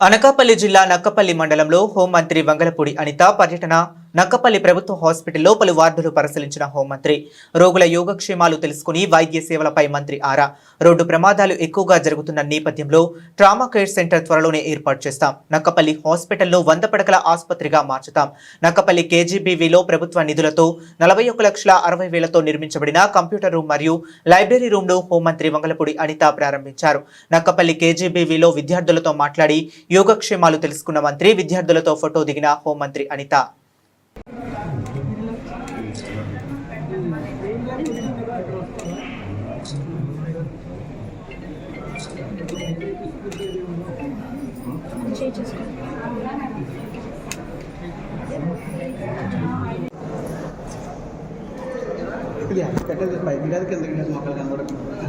అనకాపల్లి జిల్లా నక్కపల్లి మండలంలో హోంమంత్రి వంగలపూడి అనిత పర్యటన నక్కపల్లి ప్రభుత్వ హాస్పిటల్లో పలు వార్డులు పరిశీలించిన హోంమంత్రి. రోగుల యోగక్షేమాలు తెలుసుకుని వైద్య సేవలపై మంత్రి ఆరా. రోడ్డు ప్రమాదాలు ఎక్కువగా జరుగుతున్న నేపథ్యంలో ట్రామా కేర్ సెంటర్ త్వరలోనే ఏర్పాటు చేస్తాం. నక్కపల్లి హాస్పిటల్ను వంద పడకల ఆసుపత్రిగా మార్చుతాం. నక్కపల్లి కేజీబీవీలో ప్రభుత్వ నిధులతో నలభై ఒక్క లక్షల అరవై వేలతో నిర్మించబడిన కంప్యూటర్ రూమ్ మరియు లైబ్రరీ రూమ్ను హోంమంత్రి వంగలపూడి అనిత ప్రారంభించారు. నక్కపల్లి కేజీబీవీలో విద్యార్థులతో మాట్లాడి యోగక్షేమాలు తెలుసుకున్న మంత్రి విద్యార్థులతో ఫోటో దిగిన హోంమంత్రి అనిత. ఇది కట్టేది పైకి కాదు కిందకి కాదు మొక్కలు కనబడకుండా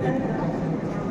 పసుపు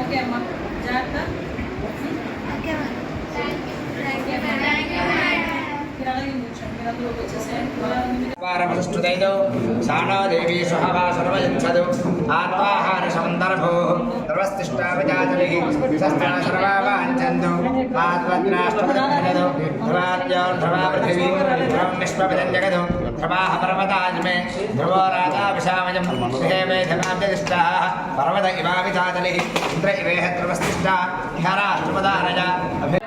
ఓకే అమ్మా జాగ్రత్త మీరు అలాగే కూర్చోండి మీరు అందులోకి వచ్చేసేయండి వారమనుష్ఠుతైదో సానో దేవీ సుహవా సర్వయచ్చదు ఆత్మాహార సమందర్భో సర్వస్తిష్టావజాతలిః శస్త్రా సర్వావాంఛందు ఆత్మద్రాష్ట్రపదదు ధ్రువాద్యో ధ్రువా పృథివీ ధ్రువం నిష్పపదం జగదు ధ్రువాః పర్వతాజ్మే ధ్రువో రాజా విశామయం గృహే మేధమాభ్యదిష్టాः పర్వత ఇవావిచాతలిः ఇంద్ర ఇవేహ ధ్రువస్తిష్టా ఇహ రాష్ట్రపదారజ అభి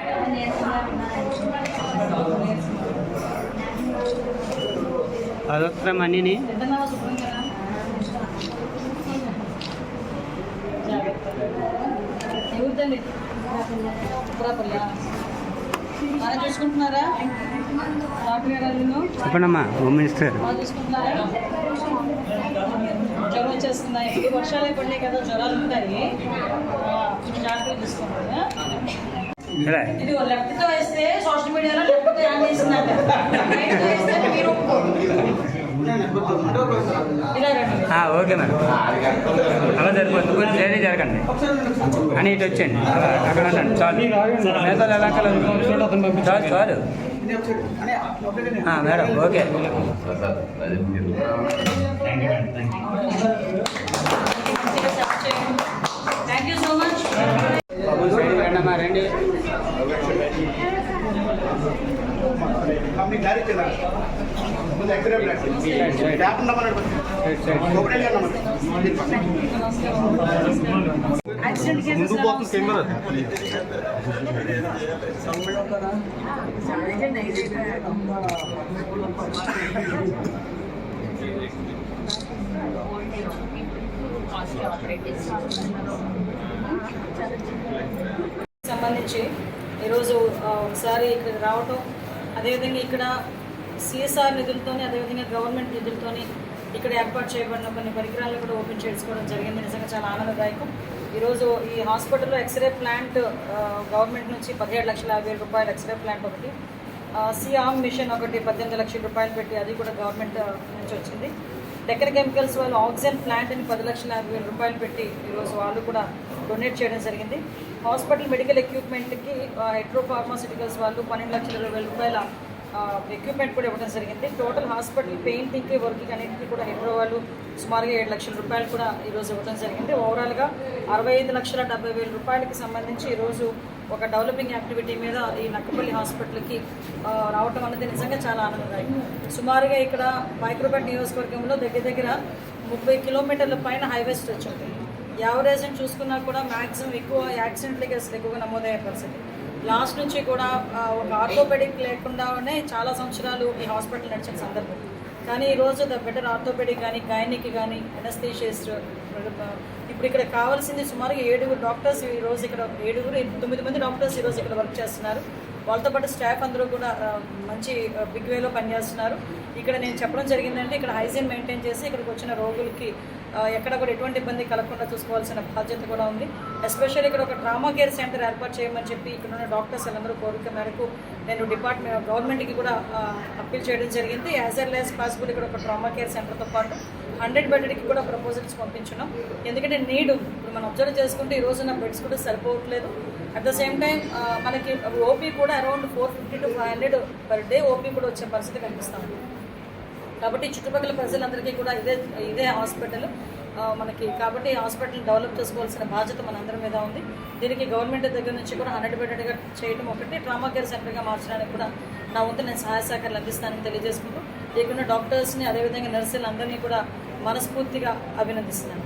అదొక్క మనీని పెద్దనాన్న శుభ్రం కదా జాగ్రత్త ఎవరిదండి ఉత్తరాపల్లి బాగా చూసుకుంటున్నారా? డాక్టర్ గారు నిన్ను చెప్పండమ్మా హోమ్ మినిస్టర్. బాగా చూసుకుంటున్నారా? జ్వరం వచ్చేస్తున్నాయి. ఈ వర్షాలే పడినాయి కదా జ్వరాలు ఉంటాయి కొంచెం జాగ్రత్తగా? సరే ఇది లెఫ్ట్తో వేస్తే సోషల్ మీడియాలో లెఫ్ట్తో యాడ్ చేసిందంట రైట్తో వేస్తే మీరు ఓకే మేడం. అలా సరిపోతుంది. కొంచెం సైడ్ జరగండి. అని ఇటు వచ్చేయండి. అలా అక్కడ ఉండండి. చాలు. మిగతా ఎలా చాలు చాలు. ఆ, madam okay. Thank you so much రండి ముందు ఎక్స్రే ఉండమన్నాడు ఒకటే? సంబంధించి ఈరోజు ఒకసారి ఇక్కడ రావటం అదేవిధంగా ఇక్కడ సిఎస్ఆర్ నిధులతోని అదేవిధంగా గవర్నమెంట్ నిధులతోని ఇక్కడ ఏర్పాటు చేయబడిన కొన్ని పరికరాలను కూడా ఓపెన్ చేసుకోవడం జరిగింది. నిజంగా చాలా ఆనందదాయకం. ఈరోజు ఈ హాస్పిటల్లో ఎక్స్రే ప్లాంట్ గవర్నమెంట్ నుంచి పదిహేడు లక్షల యాభై వేల రూపాయల ఎక్స్రే ప్లాంట్ ఒకటి సిఆమ్ మిషన్ ఒకటి పద్దెనిమిది లక్షల రూపాయలు పెట్టి అది కూడా గవర్నమెంట్ నుంచి వచ్చింది. డెక్కన్ కెమికల్స్ వాళ్ళు ఆక్సిజన్ ప్లాంట్ అని పది లక్షల యాభై వేల రూపాయలు పెట్టి ఈరోజు వాళ్ళు కూడా డొనేట్ చేయడం జరిగింది. హాస్పిటల్ మెడికల్ ఎక్విప్మెంట్కి హెట్రో ఫార్మాసిటికల్స్ వాళ్ళు పన్నెండు లక్షల ఇరవై వేల రూపాయల ఎక్విప్మెంట్ కూడా ఇవ్వడం జరిగింది. టోటల్ హాస్పిటల్ పెయింటింగ్కి వర్కింగ్ అన్నింటికి కూడా హెట్రో వాళ్ళు సుమారుగా ఏడు లక్షల రూపాయలు కూడా ఈరోజు ఇవ్వడం జరిగింది. ఓవరాల్గా అరవై ఐదు లక్షల డెబ్బై వేల రూపాయలకి సంబంధించి ఈరోజు ఒక డెవలపింగ్ యాక్టివిటీ మీద ఈ నక్కపల్లి హాస్పిటల్కి రావటం అనేది నిజంగా చాలా ఆనందదాయకం. సుమారుగా ఇక్కడ మైక్రోపేట్ నియోజకవర్గంలో దగ్గర దగ్గర ముప్పై కిలోమీటర్ల పైన హైవే స్ట్రెచ్ ఉంది యావరేజ్ని చూసుకున్నా కూడా మ్యాక్సిమం ఎక్కువ యాక్సిడెంట్లకి అసలు ఎక్కువగా నమోదయ్యే పరిస్థితి. లాస్ట్ నుంచి కూడా ఒక ఆర్థోపెడిక్ లేకుండానే చాలా సంవత్సరాలు ఈ హాస్పిటల్ నడిచిన సందర్భం. కానీ ఈరోజు ద బెటర్ ఆర్థోపెడిక్ కానీ గైనిక్ కానీ ఎనస్థీషియస్ట్ ఇప్పుడు ఇక్కడ కావాల్సింది సుమారుగా ఏడుగురు డాక్టర్స్ ఈ రోజు ఇక్కడ ఏడుగురు తొమ్మిది మంది డాక్టర్స్ ఈరోజు ఇక్కడ వర్క్ చేస్తున్నారు. వాళ్ళతో పాటు స్టాఫ్ అందరూ కూడా మంచి బిగ్ వేలో పనిచేస్తున్నారు. ఇక్కడ నేను చెప్పడం జరిగిందంటే ఇక్కడ హైజీన్ మెయింటైన్ చేసి ఇక్కడికి వచ్చిన రోగులకి ఎక్కడ కూడా ఎటువంటి ఇబ్బంది కలగకుండా చూసుకోవాల్సిన బాధ్యత కూడా ఉంది. ఎస్పెషల్లీ ఇక్కడ ఒక ట్రామా కేర్ సెంటర్ ఏర్పాటు చేయమని చెప్పి ఇక్కడ ఉన్న డాక్టర్స్ అందరూ కోరిక మేరకు నేను డిపార్ట్మెంట్ గవర్నమెంట్కి కూడా అప్పీల్ చేయడం జరిగింది. యాజ్ ఎల్ యాజ్ పాసిబుల్ ఇక్కడ ఒక ట్రామా కేర్ సెంటర్తో పాటు హండ్రెడ్ బెడ్కి కూడా ప్రపోజల్స్ పంపించున్నాం. ఎందుకంటే నీడ్ ఇప్పుడు మనం అబ్జర్వ్ చేసుకుంటే ఈ రోజున బెడ్స్ కూడా సరిపోవట్లేదు. అట్ ద సేమ్ టైం మనకి ఓపీ కూడా around four fifty to five hundred per day OP కూడా వచ్చే పరిస్థితి కనిపిస్తాం కాబట్టి చుట్టుపక్కల ప్రజలందరికీ కూడా ఇదే ఇదే హాస్పిటల్ మనకి కాబట్టి హాస్పిటల్ డెవలప్ చేసుకోవాల్సిన బాధ్యత మనందరి మీద ఉంది. దీనికి గవర్నమెంట్ దగ్గర నుంచి కూడా హండ్రెడ్ బెడెడ్గా చేయడం ఒకటి. ట్రామా కేర్ సెంటర్గా మార్చడానికి కూడా నా వంతు నేను సహాయ సహకారాలు అందిస్తానని తెలియజేసుకుంటూ ఇక్కడ డాక్టర్స్ని అదేవిధంగా నర్సులు అందరినీ కూడా మనస్ఫూర్తిగా అభినందిస్తున్నాను.